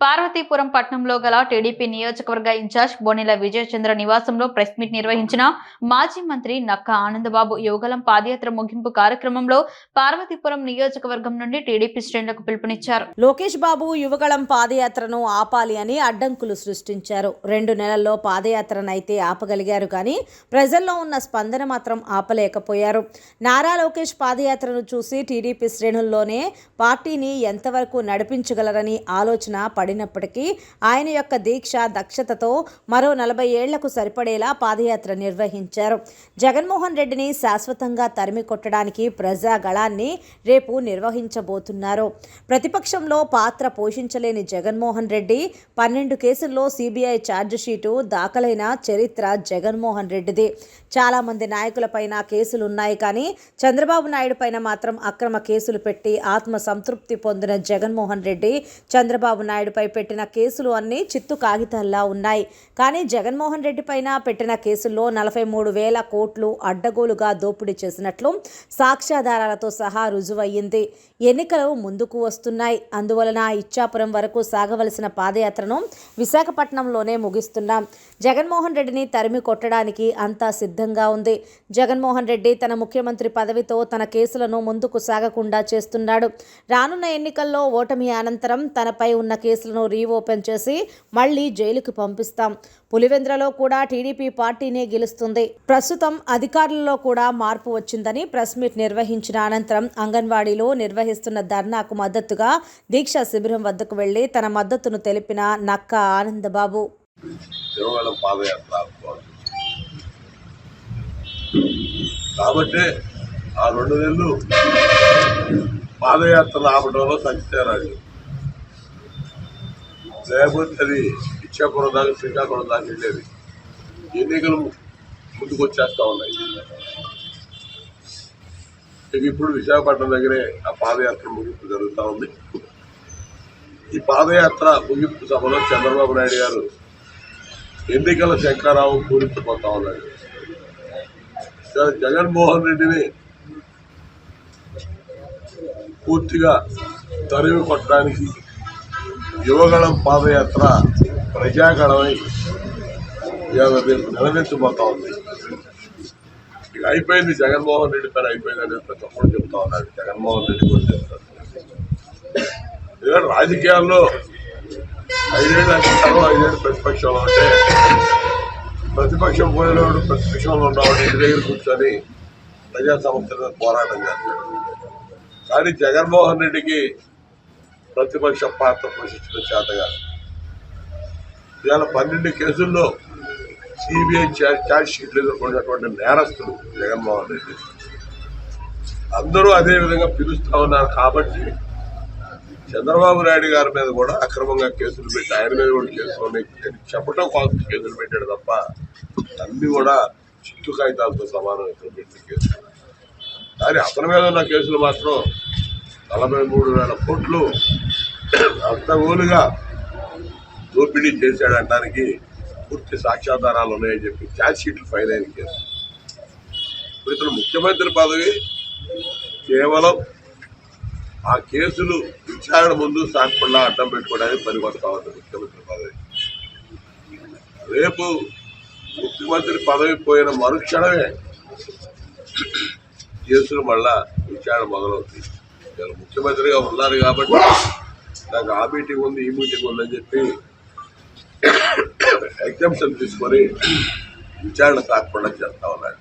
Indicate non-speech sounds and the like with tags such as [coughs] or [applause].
పార్వతీపురం పట్టణంలో గల టీడీపీ నియోజకవర్గ ఇన్ఛార్జ్ బొనిల విజయచంద్ర నివాసంలో ప్రెస్ మీట్ నిర్వహించిన మాజీ మంత్రి నక్క ఆనందబాబు యువగలం పాదయాత్ర ముగింపు కార్యక్రమంలో పార్వతీపురం నియోజకవర్గం నుండి టీడీపీ శ్రేణులకు పిలుపునిచ్చారు. లోకేష్ బాబు యువగళం పాదయాత్రను ఆపాలి అని అడ్డంకులు సృష్టించారు. రెండు నెలల్లో పాదయాత్రనైతే ఆపగలిగారు కానీ ప్రజల్లో ఉన్న స్పందన మాత్రం ఆపలేకపోయారు. నారా లోకేష్ పాదయాత్రను చూసి టీడీపీ శ్రేణుల్లోనే పార్టీని ఎంతవరకు నడిపించగలరని ఆలోచన పడినప్పటికీ ఆయన యొక్క దీక్ష దక్షతతో మరో నలభై ఏళ్ళకు సరిపడేలా పాదయాత్ర నిర్వహించారు. జగన్మోహన్ రెడ్డిని శాశ్వతంగా తరిమి కొట్టడానికి ప్రజాగళాన్ని రేపు నిర్వహించబోతున్నారు. ప్రతిపక్షంలో పాత్ర పోషించలేని జగన్మోహన్ రెడ్డి పన్నెండు కేసుల్లో సిబిఐ ఛార్జిషీటు దాఖలైన చరిత్ర జగన్మోహన్ రెడ్డిది. చాలామంది నాయకులపైన కేసులు ఉన్నాయి కానీ చంద్రబాబు నాయుడు పైన మాత్రం అక్రమ కేసులు పెట్టి ఆత్మ సంతృప్తి పొందిన జగన్మోహన్ రెడ్డి చంద్రబాబు నాయుడు నాయుడుపై పెట్టిన కేసులు అన్నీ చిత్తు కాగితాల్లా ఉన్నాయి. కానీ జగన్మోహన్ రెడ్డి పైన పెట్టిన కేసుల్లో నలభై మూడు వేల కోట్లు అడ్డగోలుగా దోపిడీ చేసినట్లు సాక్ష్యాధారాలతో సహా రుజువయ్యింది. ఎన్నికలు ముందుకు వస్తున్నాయి. అందువలన ఇచ్చాపురం వరకు సాగవలసిన పాదయాత్రను విశాఖపట్నంలోనే ముగిస్తున్నాం. జగన్మోహన్ రెడ్డిని తరిమి కొట్టడానికి అంతా సిద్ధంగా ఉంది. జగన్మోహన్ రెడ్డి తన ముఖ్యమంత్రి పదవితో తన కేసులను ముందుకు సాగకుండా చేస్తున్నాడు. రానున్న ఎన్నికల్లో ఓటమి అనంతరం తనపై ఉన్న కేసులను రీఓపెన్ చేసి మళ్ళీ జైలుకు పంపిస్తాం. పులివెంద్రలో కూడా టీడీపీ పార్టీనే గెలుస్తుంది. ప్రస్తుతం అధికారులలో కూడా మార్పు వచ్చిందని ప్రెస్ మీట్ నిర్వహించిన అనంతరం అంగన్వాడీలో నిర్వహిస్తున్న ధర్నాకు మద్దతుగా దీక్షా శిబిరం వద్దకు వెళ్ళి తన మద్దతును తెలిపిన నక్క ఆనందబాబు. కాబట్టి ఆ రెండు నెలలు పాదయాత్రలు ఆపడంలో సత్యనారాయణ లేకపోతే అది ఇచ్చాపురం దాకా శ్రీకాకుళం దాకా వెళ్ళేది. ఎన్నికలు ముందుకు వచ్చేస్తూ ఉన్నాయి. ఇక ఇప్పుడు విశాఖపట్నం దగ్గరే ఆ పాదయాత్ర ముగింపు జరుగుతూ ఉంది. ఈ పాదయాత్ర ముగింపు సభలో చంద్రబాబు నాయుడు గారు ఎన్నికల శంకరావు పూరించిపోతా ఉన్నాడు జగన్మోహన్ రెడ్డిని పూర్తిగా తరివి కొట్టడానికి యువగళం పాదయాత్ర ప్రజాగళమై ఇవాళ రేపు ఉంది ఇక అయిపోయింది జగన్మోహన్ రెడ్డి పని అయిపోయింది అనేది ప్రతి ఒక్కరు చెప్తా ఉన్నాడు జగన్మోహన్ రెడ్డి కూడా చెప్తారు. ఎందుకంటే రాజకీయాల్లో ఐదేళ్ళు అధికారం ఐదేళ్ళు ప్రతిపక్షంలో ఉంటే ప్రతిపక్షం పోయినవాడు ప్రతిపక్షంలో ఉన్నవాడు ఇంటి దగ్గర కూర్చొని ప్రజా సమస్యల పోరాటం చేస్తాడు. కానీ జగన్మోహన్ రెడ్డికి ప్రతిపక్ష పాత్ర పోషించడం చేతగా ఇవాళ పన్నెండు కేసుల్లో సిబిఐ ఛార్జ్ షీట్లు ఎదుర్కొన్నటువంటి నేరస్తులు జగన్మోహన్ రెడ్డి. అందరూ అదే విధంగా పిలుస్తూ ఉన్నారు కాబట్టి చంద్రబాబు నాయుడు గారి మీద కూడా అక్రమంగా కేసులు పెట్టి ఆయన మీద కూడా కేసులు ఉన్నాయి. చెప్పడం కోసం కేసులు పెట్టాడు తప్ప అన్నీ కూడా చిత్తు కాగితాలతో సమానం ఇక్కడ పెట్టిన కేసులు. కానీ అతని మీద ఉన్న కేసులు మాత్రం నలభై మూడు వేల కోట్లు అంతగోలుగా దోపిడీ చేశాడనడానికి పూర్తి సాక్ష్యాధారాలు ఉన్నాయని చెప్పి ఛార్జ్ షీట్లు ఫైల్ అయిన కేసు. ఇప్పుడు ఇతను ముఖ్యమంత్రి పదవి కేవలం ఆ కేసులు విచారణ ముందు సాగకుండా అడ్డం పెట్టుకోవడానికి పనికొస్తా ఉంది ముఖ్యమంత్రి పదవి. రేపు ముఖ్యమంత్రి పదవి పోయిన మరుక్షణమే కేసులు మళ్ళా విచారణ మొదలవుతుంది నేను ముఖ్యమంత్రిగా ఉన్నారు కాబట్టి నాకు ఆ మీటింగ్ ఉంది ఈ మీటింగ్ ఉందని చెప్పి [coughs] ఎగ్జామ్షన్ తీసుకొని విచారణ కాకుండా చేస్తా ఉన్నాడు